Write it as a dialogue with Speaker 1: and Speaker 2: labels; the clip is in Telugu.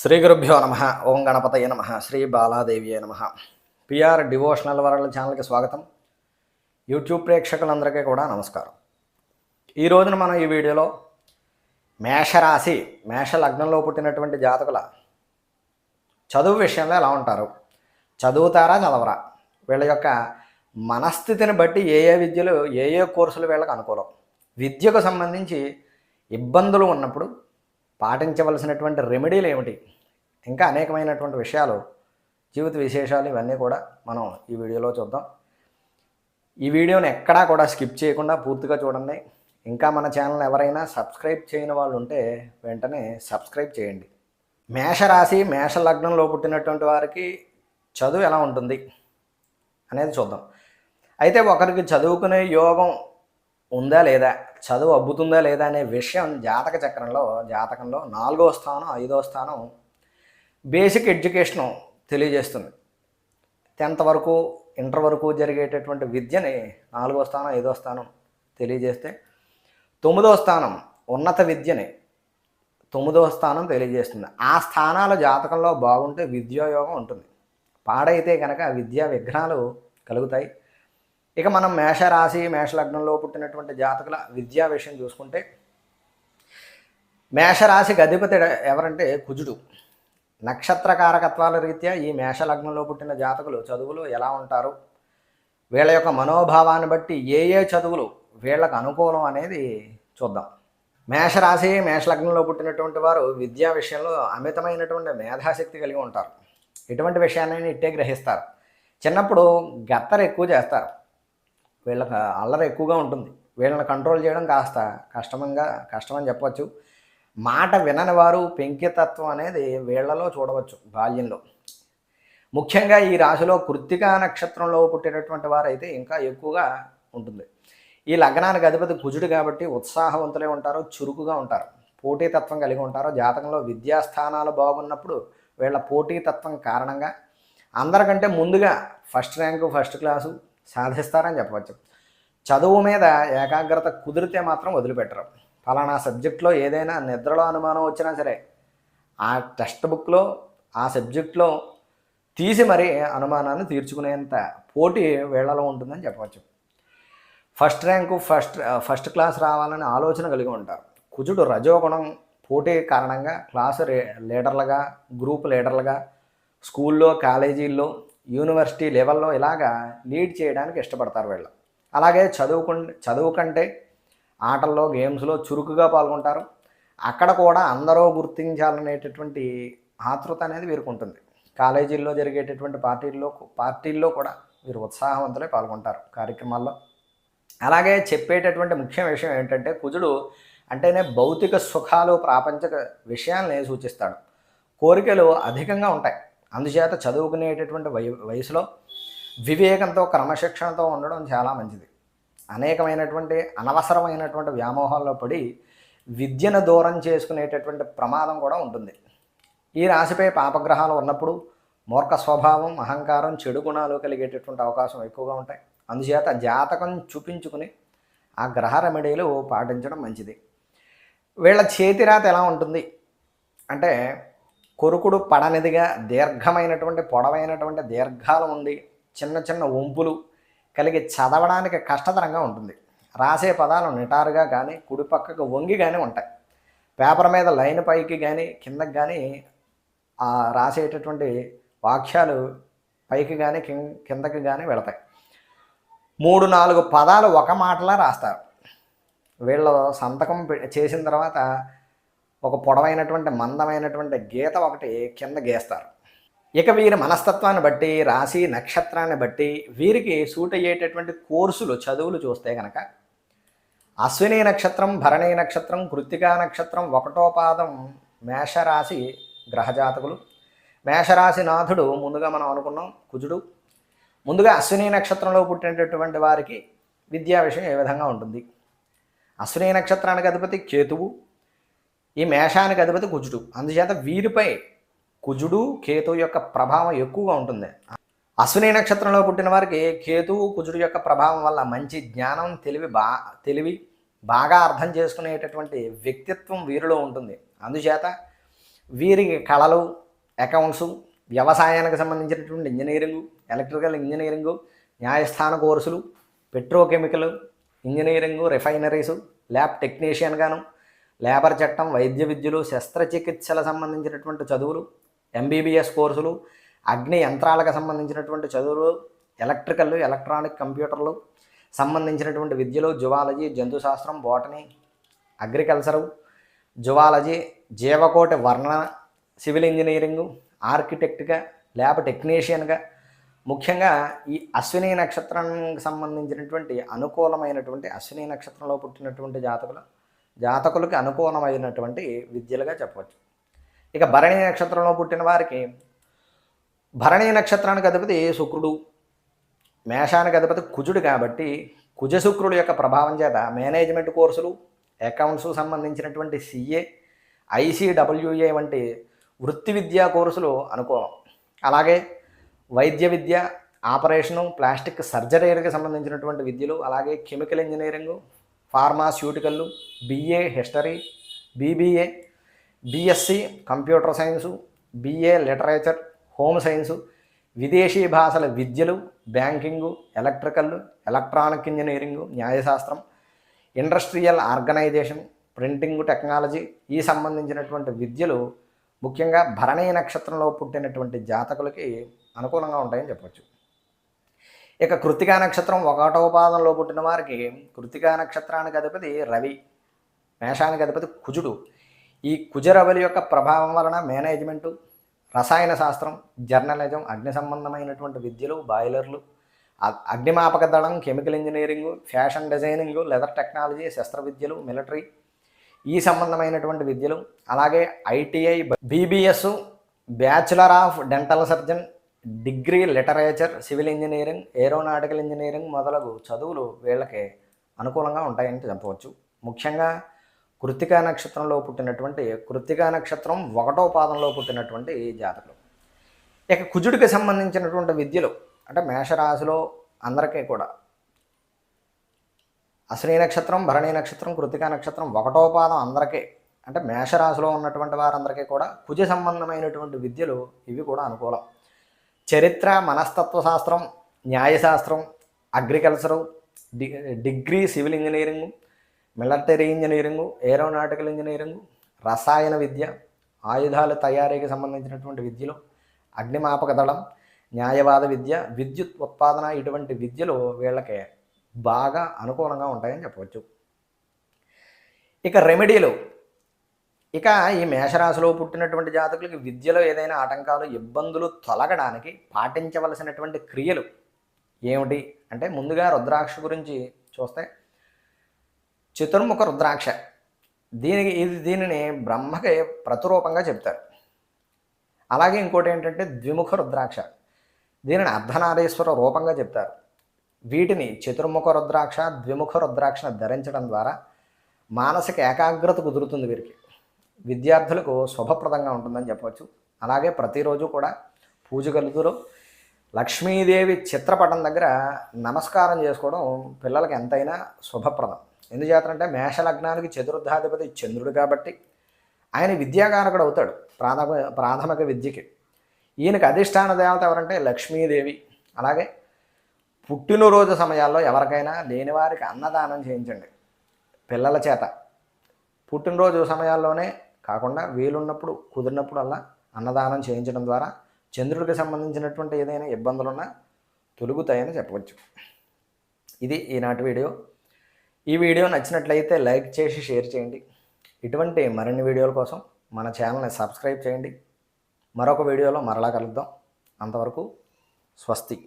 Speaker 1: శ్రీ గురుభ్యో నమ. ఓం గణపతయ నమ. శ్రీ బాలాదేవియే నమ. పిఆర్ డివోషనల్ వరల్డ్ ఛానల్కి స్వాగతం. యూట్యూబ్ ప్రేక్షకులందరికీ కూడా నమస్కారం. ఈ రోజున మనం ఈ వీడియోలో మేషరాశి మేష లగ్నంలో పుట్టినటువంటి జాతకుల చదువు విషయంలో ఎలా ఉంటారు? చదువుతారా చదవరా? వీళ్ళ యొక్క మనస్థితిని బట్టి ఏ ఏ విద్యలు ఏ ఏ కోర్సులు వీళ్ళకి అనుకూలం. విద్యకు సంబంధించి ఇబ్బందులు ఉన్నప్పుడు పాటించవలసినటువంటి రెమెడీలు ఏమిటి? ఇంకా అనేకమైనటువంటి విషయాలు జీవిత విశేషాలు ఇవన్నీ కూడా మనం ఈ వీడియోలో చూద్దాం. ఈ వీడియోని ఎక్కడా కూడా స్కిప్ చేయకుండా పూర్తిగా చూడండి. ఇంకా మన ఛానల్ ఎవరైనా సబ్స్క్రైబ్ చేయని వాళ్ళు ఉంటే వెంటనే సబ్స్క్రైబ్ చేయండి. మేషరాశి మేష లగ్నంలో పుట్టినటువంటి వారికి చదువు ఎలా ఉంటుంది అనేది చూద్దాం. అయితే ఒకరికి చదువుకునే యోగం ఉందా లేదా? చదువు అబ్బుతుందా లేదా అనే విషయం జాతక చక్రంలో జాతకంలో నాలుగో స్థానం ఐదో స్థానం బేసిక్ ఎడ్యుకేషను తెలియజేస్తుంది. టెన్త్ వరకు ఇంటర్ వరకు జరిగేటటువంటి విద్యని నాలుగో స్థానం ఐదో స్థానం తెలియజేస్తే తొమ్మిదో స్థానం ఉన్నత విద్యని తొమ్మిదో స్థానం తెలియజేస్తుంది. ఆ స్థానాల జాతకంలో బాగుంటే విద్యాయోగం ఉంటుంది. పాడైతే కనుక విద్యా విఘ్నాలు కలుగుతాయి. ఇక మనం మేషరాశి మేషలగ్నంలో పుట్టినటువంటి జాతకుల విద్యా విషయం చూసుకుంటే మేషరాశికి అధిపతి ఎవరంటే కుజుడు. నక్షత్ర కారకత్వాల రీత్యా ఈ మేషలగ్నంలో పుట్టిన జాతకులు చదువులు ఎలా ఉంటారు? వీళ్ళ యొక్క మనోభావాన్ని బట్టి ఏ ఏ చదువులు వీళ్ళకు అనుకూలం అనేది చూద్దాం. మేషరాశి మేషలగ్నంలో పుట్టినటువంటి వారు విద్యా విషయంలో అమితమైనటువంటి మేధాశక్తి కలిగి ఉంటారు. ఎటువంటి విషయాన్ని ఇట్టే గ్రహిస్తారు. చిన్నప్పుడు గత్తరు ఎక్కువ చేస్తారు. వీళ్ళకి అల్లరి ఎక్కువగా ఉంటుంది. వీళ్ళని కంట్రోల్ చేయడం కాస్త కష్టంగా కష్టమని చెప్పవచ్చు మాట వినని వారు పెంకితత్వం అనేది వీళ్ళలో చూడవచ్చు బాల్యంలో. ముఖ్యంగా ఈ రాశిలో కృత్తికా నక్షత్రంలో పుట్టినటువంటి వారైతే ఇంకా ఎక్కువగా ఉంటుంది. ఈ లగ్నానికి అధిపతి కుజుడు కాబట్టి ఉత్సాహవంతులే ఉంటారు చురుకుగా ఉంటారు. పోటీతత్వం కలిగి ఉంటారు. జాతకంలో విద్యాస్థానాలు బాగున్నప్పుడు వీళ్ళ పోటీతత్వం కారణంగా అందరికంటే ముందుగా ఫస్ట్ ర్యాంకు ఫస్ట్ క్లాసు సాధిస్తారని చెప్పవచ్చు. చదువు మీద ఏకాగ్రత కుదిరితే మాత్రం వదిలిపెట్టరు. ఫలానా సబ్జెక్ట్లో ఏదైనా నిద్రలో అనుమానం వచ్చినా సరే ఆ టెక్స్ట్ బుక్లో ఆ సబ్జెక్ట్లో తీసి మరీ అనుమానాన్ని తీర్చుకునేంత పోటీ వీళ్ళలో ఉంటుందని చెప్పవచ్చు. First rank first first class రావాలని ఆలోచన కలిగి ఉంటారు. కుజుడు రజోగుణం పోటీ కారణంగా క్లాసు లీడర్లుగా గ్రూప్ లీడర్లుగా స్కూల్లో కాలేజీల్లో యూనివర్సిటీ లెవెల్లో ఇలాగా లీడ్ చేయడానికి ఇష్టపడతారు వీళ్ళు. అలాగే చదువుకు చదువు కంటే ఆటల్లో గేమ్స్లో చురుకుగా పాల్గొంటారు. అక్కడ కూడా అందరూ గుర్తించాలనేటటువంటి ఆతృత అనేది వీరికి ఉంటుంది. కాలేజీల్లో జరిగేటటువంటి పార్టీల్లో పార్టీల్లో కూడా వీరు ఉత్సాహవంతులే పాల్గొంటారు కార్యక్రమాల్లో. అలాగే చెప్పేటటువంటి ముఖ్య విషయం ఏంటంటే కుజుడు అంటేనే భౌతిక సుఖాలు ప్రాపంచిక విషయాల్ని సూచిస్తాడు. కోరికలు అధికంగా ఉంటాయి. అందుచేత చదువుకునేటటువంటి వయ వయసులో వివేకంతో క్రమశిక్షణతో ఉండడం చాలా మంచిది. అనేకమైనటువంటి అనవసరమైనటువంటి వ్యామోహాల్లో పడి విద్యను దూరం చేసుకునేటటువంటి ప్రమాదం కూడా ఉంటుంది. ఈ రాశిపై పాపగ్రహాలు ఉన్నప్పుడు మూర్ఖ స్వభావం అహంకారం చెడు గుణాలు కలిగేటటువంటి అవకాశం ఎక్కువగా ఉంటాయి. అందుచేత జాతకం చూపించుకుని ఆ గ్రహ రెమెడీలు పాటించడం మంచిది. వీళ్ళ చేతిరాత ఎలా ఉంటుంది? అంటే కొరుకుడు పడనిదిగా దీర్ఘమైనటువంటి పొడవైనటువంటి దీర్ఘాలు ఉండి చిన్న చిన్న వంపులు కలిగి చదవడానికి కష్టతరంగా ఉంటుంది. రాసే పదాలు నిటారుగా కానీ కుడి పక్కకు వంగి కానీ ఉంటాయి. పేపర్ మీద లైన్ పైకి కానీ కిందకి కానీ ఆ రాసేటటువంటి వాక్యాలు పైకి కానీ కిందకి కానీ వెళతాయి. మూడు నాలుగు పదాలు ఒక మాటలా రాస్తారు. వీళ్ళు సంతకం చేసిన తర్వాత ఒక పొడవైనటువంటి మందమైనటువంటి గీత ఒకటి కింద గీస్తారు. ఇక వీరి మనస్తత్వాన్ని బట్టి రాశి నక్షత్రాన్ని బట్టి వీరికి సూట్ అయ్యేటటువంటి కోర్సులు చదువులు చూస్తే కనుక అశ్విని నక్షత్రం భరణి నక్షత్రం కృత్తికా నక్షత్రం ఒకటో పాదం మేషరాశి గ్రహజాతకులు. మేషరాశి నాథుడు ముందుగా మనం అనుకున్నాం కుజుడు. ముందుగా అశ్విని నక్షత్రంలో పుట్టినటువంటి వారికి విద్యా విషయం ఏ విధంగా ఉంటుంది? అశ్విని నక్షత్రానికి అధిపతి కేతువు. ఈ మేషానికి అధిపతి కుజుడు. అందుచేత వీరిపై కుజుడు కేతువు యొక్క ప్రభావం ఎక్కువగా ఉంటుంది. అశ్విని నక్షత్రంలో పుట్టిన వారికి కేతువు కుజుడు యొక్క ప్రభావం వల్ల మంచి జ్ఞానం తెలివి బా తెలివి బాగా అర్థం చేసుకునేటటువంటి వ్యక్తిత్వం వీరిలో ఉంటుంది. అందుచేత వీరికి కళలు అకౌంట్స్ వ్యవసాయానికి సంబంధించినటువంటి ఇంజనీరింగు ఎలక్ట్రికల్ ఇంజనీరింగు న్యాయస్థాన కోర్సులు petrochemical engineering refineries lab technician గాను లేబర్ చట్టం వైద్య విద్యలు శస్త్రచికిత్సల సంబంధించినటువంటి చదువులు ఎంబీబీఎస్ కోర్సులు అగ్ని యంత్రాలకు సంబంధించినటువంటి చదువులు ఎలక్ట్రికల్ ఎలక్ట్రానిక్ కంప్యూటర్లు సంబంధించినటువంటి విద్యలు జువాలజీ జంతుశాస్త్రం బోటనీ అగ్రికల్చరు జువాలజీ జీవకోటి వర్ణన సివిల్ ఇంజనీరింగు ఆర్కిటెక్ట్గా ల్యాబ్ టెక్నీషియన్గా ముఖ్యంగా ఈ అశ్విని నక్షత్రానికి సంబంధించినటువంటి అనుకూలమైనటువంటి అశ్విని నక్షత్రంలో పుట్టినటువంటి జాతకులు జాతకులకి అనుకూలమైనటువంటి విద్యలుగా చెప్పవచ్చు. ఇక భరణి నక్షత్రంలో పుట్టిన వారికి భరణి నక్షత్రానికి అధిపతి శుక్రుడు మేషానికి అధిపతి కుజుడు కాబట్టి కుజశుక్రుడు యొక్క ప్రభావం చేత మేనేజ్మెంట్ కోర్సులు అకౌంట్స్ సంబంధించినటువంటి సిఏ ఐసీడబ్ల్యూఏ వంటి వృత్తి విద్యా కోర్సులు అనుకూలం. అలాగే వైద్య విద్య ఆపరేషను ప్లాస్టిక్ సర్జరీకి సంబంధించినటువంటి విద్యలు అలాగే chemical engineering pharmaceutical BA history BBA BSc computer science BA literature home science విదేశీ భాషల విద్యలు బ్యాంకింగు ఎలక్ట్రికల్ ఎలక్ట్రానిక్ ఇంజనీరింగు న్యాయశాస్త్రం ఇండస్ట్రియల్ ఆర్గనైజేషన్ ప్రింటింగ్ టెక్నాలజీ ఈ సంబంధించినటువంటి విద్యలు ముఖ్యంగా భరణీ నక్షత్రంలో పుట్టినటువంటి జాతకులకి అనుకూలంగా ఉంటాయని చెప్పవచ్చు. ఇక కృతికా నక్షత్రం ఒకటవ పాదంలో పుట్టిన వారికి కృతికా నక్షత్రానికి అధిపతి రవి మేషానికి అధిపతి కుజుడు. ఈ కుజరవలి యొక్క ప్రభావం వలన మేనేజ్మెంటు రసాయన శాస్త్రం జర్నలిజం అగ్ని సంబంధమైనటువంటి విద్యలు బాయిలర్లు అగ్నిమాపక దళం chemical engineering fashion designing leather technology శస్త్ర విద్యలు మిలిటరీ ఈ సంబంధమైనటువంటి విద్యలు అలాగే ITI BBS bachelor of dental surgeon degree literature civil engineering aeronautical engineering మొదలగు చదువులు వీళ్ళకి అనుకూలంగా ఉంటాయని చెప్పవచ్చు. ముఖ్యంగా కృతికా నక్షత్రంలో పుట్టినటువంటి కృతికా నక్షత్రం ఒకటో పాదంలో పుట్టినటువంటి జాతకులు. ఇక కుజుడికి సంబంధించినటువంటి విద్యలు అంటే మేషరాశిలో అందరికీ కూడా. అశ్విని నక్షత్రం భరణి నక్షత్రం కృతికా నక్షత్రం ఒకటో పాదం అందరికీ అంటే మేషరాశిలో ఉన్నటువంటి వారందరికీ కూడా కుజ సంబంధమైనటువంటి విద్యలు ఇవి కూడా అనుకూలం. చరిత్ర మనస్తత్వ శాస్త్రం న్యాయశాస్త్రం agriculture D degree civil engineering military engineering aeronautical engineering రసాయన విద్య ఆయుధాల తయారీకి సంబంధించినటువంటి విద్యలు అగ్నిమాపక దళం న్యాయవాద విద్య విద్యుత్ ఉత్పాదన ఇటువంటి విద్యలు వీళ్ళకి బాగా అనుకూలంగా ఉంటాయని చెప్పవచ్చు. ఇక రెమెడీలు. ఇక ఈ మేషరాశిలో పుట్టినటువంటి జాతకులకి విద్యలో ఏదైనా ఆటంకాలు ఇబ్బందులు తొలగడానికి పాటించవలసినటువంటి క్రియలు ఏమిటి? అంటే ముందుగా రుద్రాక్ష గురించి చూస్తే చతుర్ముఖ రుద్రాక్ష. దీనికి ఇది దీనిని బ్రహ్మకి ప్రతిరూపంగా చెప్తారు. అలాగే ఇంకోటి ఏంటంటే ద్విముఖ రుద్రాక్ష. దీనిని అర్ధనారీశ్వర రూపంగా చెప్తారు. వీటిని చతుర్ముఖ రుద్రాక్ష ద్విముఖ రుద్రాక్షను ధరించడం ద్వారా మానసిక ఏకాగ్రత కుదురుతుంది వీరికి. విద్యార్థులకు శుభప్రదంగా ఉంటుందని చెప్పవచ్చు. అలాగే ప్రతిరోజు కూడా పూజ కలుగుతూ లక్ష్మీదేవి చిత్రపటం దగ్గర నమస్కారం చేసుకోవడం పిల్లలకి ఎంతైనా శుభప్రదం. ఎందుచేతంటే మేష లగ్నానికి చతుర్థాధిపతి చంద్రుడు కాబట్టి ఆయన విద్యాకారకుడు అవుతాడు ప్రాథమిక ప్రాథమిక విద్యకి. ఈయనకి అధిష్టాన దేవత ఎవరంటే లక్ష్మీదేవి. అలాగే పుట్టినరోజు సమయాల్లో ఎవరికైనా లేని వారికి అన్నదానం చేయించండి పిల్లల చేత. పుట్టినరోజు సమయాల్లోనే కాకుండా వీలున్నప్పుడు కుదిరినప్పుడు అలా అన్నదానం చేయించడం ద్వారా చంద్రుడికి సంబంధించినటువంటి ఏదైనా ఇబ్బందులున్నా తొలుగుతాయని చెప్పవచ్చు. ఇది ఈనాటి వీడియో. ఈ వీడియో నచ్చినట్లయితే లైక్ చేసి షేర్ చేయండి. ఇటువంటి మరిన్ని వీడియోల కోసం మన ఛానల్ని సబ్స్క్రైబ్ చేయండి. మరొక వీడియోలో మరలా కలుద్దాం. అంతవరకు స్వస్తి.